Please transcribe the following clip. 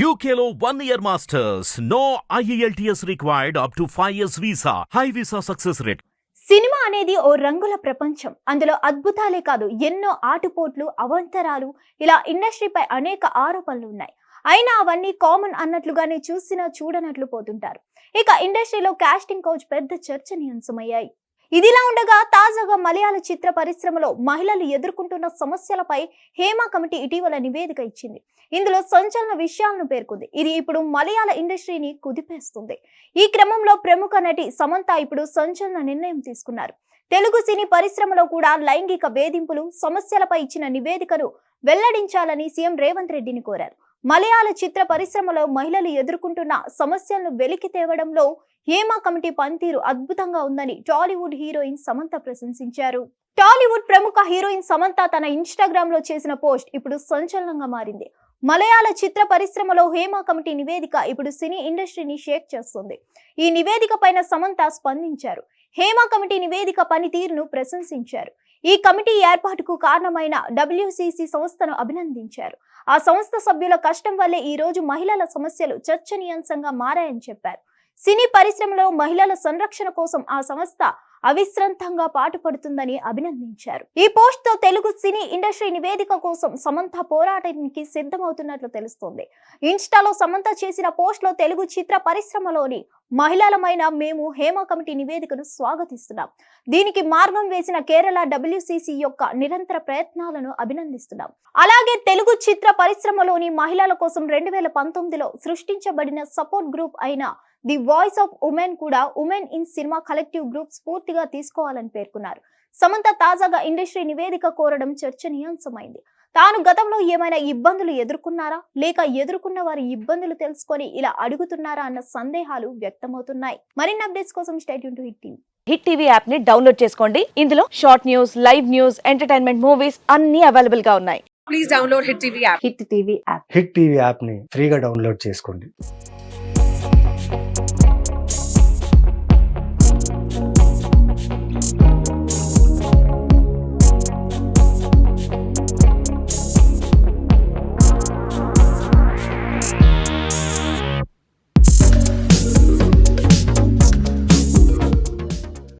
యూకేలో one year masters no E IELTS required up to 5 years visa. High visa success rate. Cinema అనేది ఓ రంగుల ప్రపంచం. అందులో అద్భుతాలే కాదు ఎన్నో ఆటుపోట్లు అవంతరాలు ఇలా ఇండస్ట్రీపై అనేక ఆరోపణలు ఉన్నాయి. అయినా అవన్నీ కామన్ అన్నట్లుగానే చూసినా చూడనట్లు పోతుంటారు. ఇక ఇండస్ట్రీలో కాస్టింగ్ కౌచ్ పెద్ద చర్చనీయాంశమయ్యాయి. ఇదిలా ఉండగా తాజాగా మలయాళ చిత్ర పరిశ్రమలో మహిళలు ఎదుర్కొంటున్న సమస్యలపై హేమా కమిటీ ఇటీవల నివేదిక ఇచ్చింది. ఇందులో సంచలన విషయాలను పేర్కొంది. ఇది ఇప్పుడు మలయాళ ఇండస్ట్రీని కుదిపేస్తుంది. ఈ క్రమంలో ప్రముఖ నటి సమంత ఇప్పుడు సంచలన నిర్ణయం తీసుకున్నారు. తెలుగు సినీ పరిశ్రమలో కూడా లైంగిక వేధింపులు సమస్యలపై ఇచ్చిన నివేదికను వెల్లడించాలని సీఎం రేవంత్ రెడ్డిని కోరారు. మలయాళ చిత్ర పరిశ్రమలో మహిళలు ఎదుర్కొంటున్న సమస్యలను వెలికి తేవడంలో హేమా కమిటీ పనితీరు అద్భుతంగా ఉందని టాలీవుడ్ హీరోయిన్ సమంత ప్రశంసించారు. టాలీవుడ్ ప్రముఖ హీరోయిన్ సమంత తన ఇన్స్టాగ్రామ్లో చేసిన పోస్ట్ ఇప్పుడు సంచలనంగా మారింది. మలయాళ చిత్ర పరిశ్రమలో హేమా కమిటీ నివేదిక ఇప్పుడు సినీ ఇండస్ట్రీని షేక్ చేస్తుంది. ఈ నివేదిక పైన సమంత స్పందించారు. హేమా కమిటీ నివేదిక పనితీరును ప్రశంసించారు. ఈ కమిటీ ఏర్పాటుకు కారణమైన డబ్ల్యూసిసి సంస్థను అభినందించారు. ఆ సంస్థ సభ్యుల కష్టం వల్లే ఈ రోజు మహిళల సమస్యలు చర్చనీయాంశంగా మారాయని చెప్పారు. సినీ పరిశ్రమలో మహిళల సంరక్షణ కోసం ఆ సంస్థ అవిశ్రాంతంగా పాటుపడుతుందని అభినందించారు. ఈ పోస్ట్తో తెలుగు సినీ ఇండస్ట్రీ నివేదిక కోసం సమంత పోరాటానికి సిద్ధమవుతున్నట్లు తెలుస్తోంది. ఇన్స్టాలో సమంత చేసిన పోస్ట్లో తెలుగు చిత్ర పరిశ్రమలోని మహిళలమైన మేము హేమ కమిటీ నివేదికను స్వాగతిస్తున్నాం. దీనికి మార్గం వేసిన కేరళ డబ్ల్యూసిసి యొక్క నిరంతర ప్రయత్నాలను అభినందిస్తున్నాం. అలాగే తెలుగు చిత్ర పరిశ్రమలోని మహిళల కోసం రెండు వేల పంతొమ్మిదిలో సృష్టించబడిన సపోర్ట్ గ్రూప్ అయిన ది వాయిస్ ఆఫ్ ఉమెన్ కూడా women in cinema collective group స్ఫూర్తిగా తీసుకోవాలని పేర్కొన్నారు. సమంత తాజాగా ఇండస్ట్రీ నివేదిక కోరడం చర్చనీయాంశమైంది. తాను గతంలో ఏమైనా ఇబ్బందులు ఎదుర్కొన్నారా? లేక ఎదుర్కొన్న వారి ఇబ్బందులు తెలుసుకొని ఇలా అడుగుతున్నారా అన్న సందేహాలు వ్యక్తమవుతున్నాయి. మరిన్ని అప్డేట్స్ కోసం state to hit TV. Hit TV యాప్ని డౌన్లోడ్ చేసుకోండి. ఇందులో short news live news entertainment movies అన్ని అవైలబుల్గా ఉన్నాయి. Please download Hit TV app. Hit TV app hit TV యాప్ని ఫ్రీగా డౌన్లోడ్ చేసుకోండి.